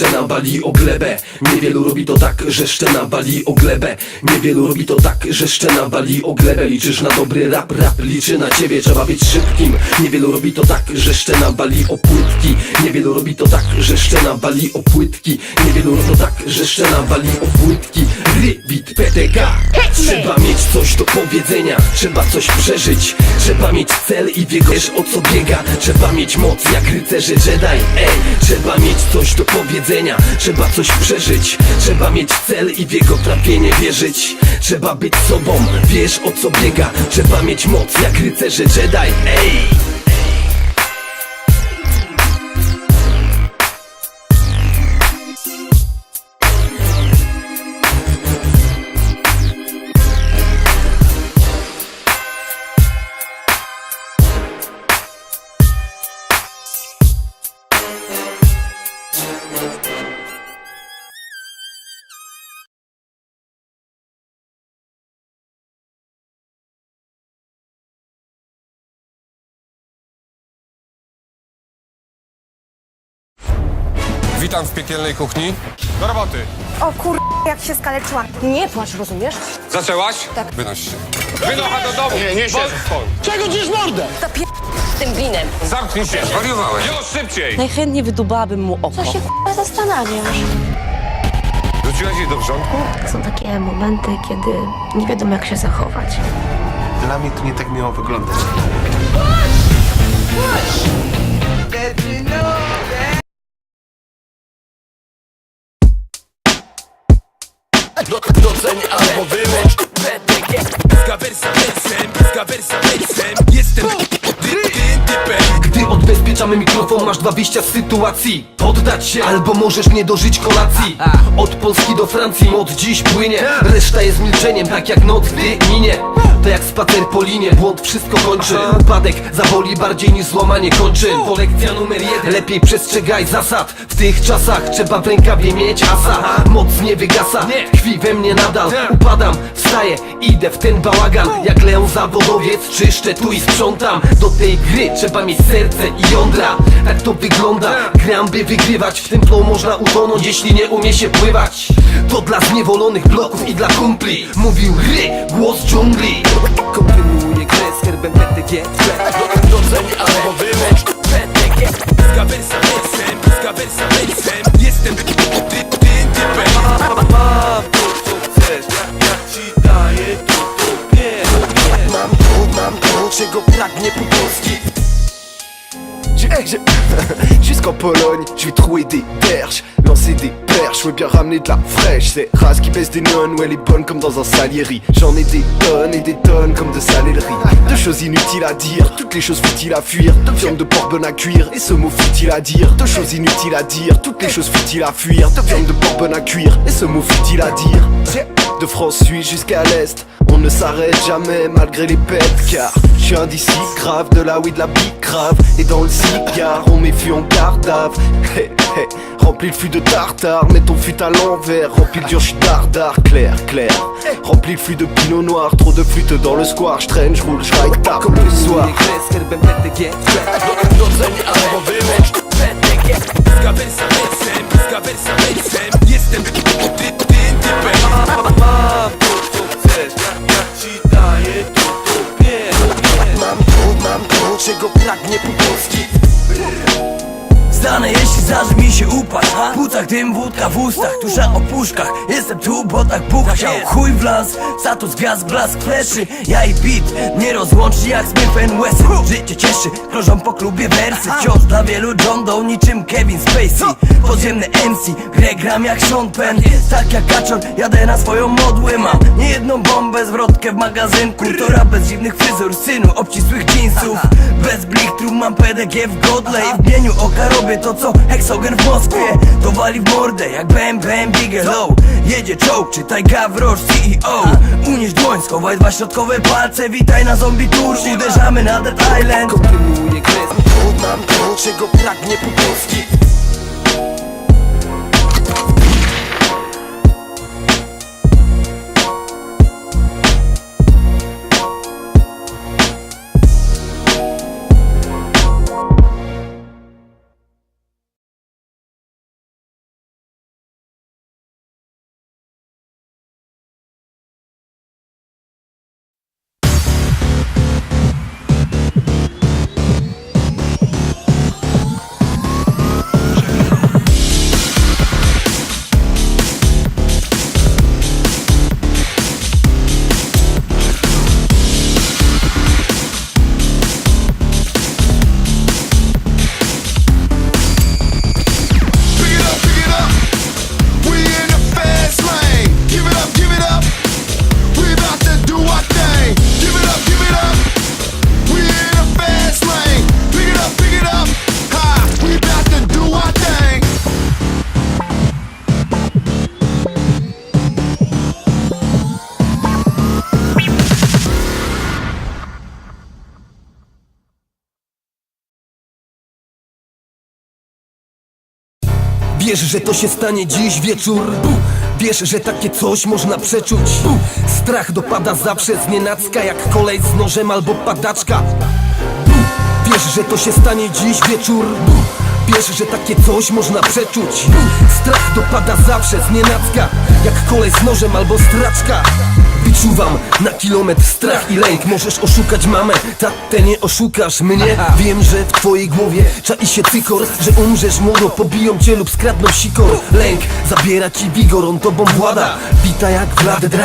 szczena bali o glebę. Niewielu robi to tak, że szczena bali o glebę. Niewielu robi to tak, że szczena bali o glebę. Liczysz na dobry rap, rap liczy na ciebie Trzeba być szybkim. Niewielu robi to tak, że szczena bali o płytki. Niewielu robi to tak, że szczena bali o płytki. Niewielu robi to tak, że szczena bali o płytki. Rybit PTK Trzeba mieć coś do powiedzenia Trzeba coś przeżyć. Trzeba mieć cel i wiesz o co biega. Trzeba mieć moc jak rycerze Jedi. Ej, trzeba mieć coś do powiedzenia Trzeba coś przeżyć Trzeba mieć cel i w jego trafienie wierzyć. Trzeba być sobą, wiesz o co biega. Trzeba mieć moc jak rycerze Jedi. Ej Witam w piekielnej kuchni. Do roboty. O kur... jak się skaleczyłam. Nie płacz, rozumiesz? Zaczęłaś? Tak. Wynoś się. Wynocha do domu. Nie, nie się. Czego dziś mordę? Zapier... z tym winem. Zamknij się. Zwariowałeś. Już szybciej. Najchętniej wydubałaby mu oko. Co się k***a zastanawiasz? Rzuciłaś jej do wrzątku? Są takie momenty, kiedy nie wiadomo jak się zachować. Dla mnie to nie tak miało wyglądać. Doceń albo wyłącz Pyska wersa wersem, pyska wersa wersem Jestem tym typem. Gdy odbezpieczamy mikrofon masz dwa wyjścia z sytuacji Poddać się. Albo możesz nie dożyć kolacji. Od Polski do Francji od dziś płynie. Reszta jest milczeniem tak jak noc gdy minie. To jak spacer po linie, błąd wszystko kończy. Upadek zaboli bardziej niż złamanie kończyn To lekcja numer jeden, lepiej przestrzegaj zasad. W tych czasach trzeba w rękawie mieć asa. Moc nie wygasa, tkwi we mnie nadal. Upadam, wstaję, idę w ten bałagan. Jak Leon zawodowiec, czyszczę tu i sprzątam. Do tej gry trzeba mieć serce i jądra. Tak to wygląda, gram by wygrywać W tym flow można utonąć, jeśli nie umie się pływać. To dla zniewolonych bloków i dla kumpli. Mówił ry, głos dżungli. Kontynuuję grę z herbem PTG Doceń albo wyłącz PTG Pyska wersa wersem, pyska wersa wersem Jestem ty- ty- ty- typem Mam Mam to, mam to, czego pragnie po polski J'ai- j'ai- Jusqu'en Pologne, je vais trouver des perches, lancer des perches, veux bien ramener de la fraîche. C'est race qui baisse des nonnes, ouais, elle est bonne comme dans un salieri. J'en ai des tonnes et des tonnes comme de salerie. Deux choses inutiles à dire, toutes les choses futiles à fuir. Deux viandes de porc bonne à cuire, et ce mot futile à dire? Deux choses inutiles à dire, toutes les choses futiles à fuir. Deux viandes de porc bonne à cuire, et ce mot futile à dire? De France Suisse jusqu'à l'Est, on ne s'arrête jamais malgré les pètes car je suis un d'ici grave, de là oui de la bique grave. Et dans le cigare, on méfie en cardave Hé hé, remplis le fût de tartare, mets ton fût à l'envers. Remplis le dur, je suis dardard, clair, clair. Remplis le fût de pinot noir, trop de flûte dans le square. Je traîne, je roule, je ride tard comme le soir czego pragnie po polski Stanę jeśli zdarzy mi się upaść W płucach dym, wódka w ustach Tusza o puszkach Jestem tu, bo tak Bóg chciał. Chuj w las, status, gwiazd, blask, fleszy. Ja i beat, nie rozłączy jak Smith and Wesson. Życie cieszy, krążą po klubie wersy. Wciąż dla wielu John Doe niczym Kevin Spacey. Podziemny MC, grę gram jak Sean Penn. Tak jak kaczor, jadę na swoją modłę. Mam niejedną bombę, zwrotkę w magazynku. To rap bez dziwnych fryzur, synu, obcisłych jeansów. Bez blichtru mam PDG w godle I w mieniu oka robię to co heksogen w Moskwie. To wali w mordę jak Bam Bam Bigelow. Jedzie czołg, czytaj Gavroche CEO Unieś dłoń, schowaj dwa środkowe palce. Witaj na zombie tour, uderzamy na Dead Island. Kontynuuję grę to, mam to, czego pragnie po Wiesz, że to się stanie dziś wieczór. Wiesz, że takie coś można przeczuć. Strach dopada zawsze z nienacka Jak kolej z nożem albo padaczka. Wiesz, że to się stanie dziś wieczór. Wiesz, że takie coś można przeczuć. Strach dopada zawsze z nienacka Jak kolej z nożem albo straczka. Wyczuwam na kilometr strach i lęk. Możesz oszukać mamę, tatę nie oszukasz mnie. Wiem, że w twojej głowie czai się cykor Że umrzesz młodo, pobiją cię lub skradną sikor. Lęk zabiera ci wigor, on tobą włada. Wita jak Vlad